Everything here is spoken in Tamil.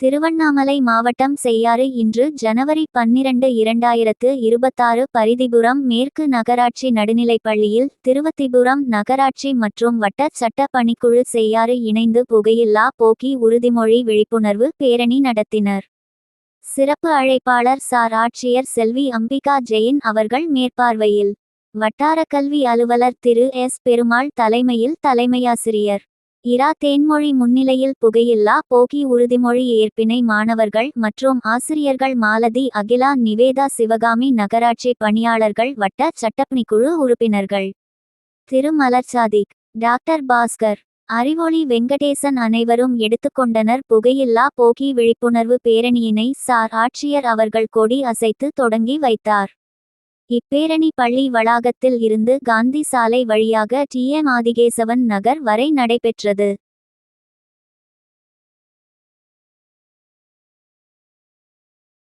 திருவண்ணாமலை மாவட்டம் செய்யாறு இன்று ஜனவரி பன்னிரண்டு இரண்டாயிரத்து இருபத்தாறு பரிதிபுரம் மேற்கு நகராட்சி நடுநிலைப்பள்ளியில் திருவத்திபுரம் நகராட்சி மற்றும் வட்ட சட்ட பணிக்குழு செய்யாறு இணைந்து புகையில்லா போக்கி உறுதிமொழி விழிப்புணர்வு பேரணி நடத்தினர். சிறப்பு அழைப்பாளர் சார் ஆட்சியர் செல்வி அம்பிகா ஜெயின் அவர்கள் மேற்பார்வையில் வட்டார கல்வி அலுவலர் திரு எஸ். பெருமாள் தலைமையில் தலைமையாசிரியர் இரா தேன்மொழி முன்னிலையில் புகையில்லா போகி உறுதிமொழி ஏற்பினை மாணவர்கள் மற்றும் ஆசிரியர்கள் மாலதி அகிலா நிவேதா சிவகாமி நகராட்சி பணியாளர்கள் வட்ட சட்டப்பணிக்குழு உறுப்பினர்கள். திருமலர்சாதிக் டாக்டர் பாஸ்கர் அறிவொளி வெங்கடேசன் அனைவரும் எடுத்துக்கொண்டனர். புகையில்லா போகி விழிப்புணர்வு பேரணியினை சார் ஆட்சியர் அவர்கள் கொடி அசைத்து தொடங்கி வைத்தார். இப்பேரணி பள்ளி வளாகத்தில் இருந்து காந்தி சாலை வழியாக டி எம் ஆதிகேசவன் நகர் வரை நடைபெற்றது.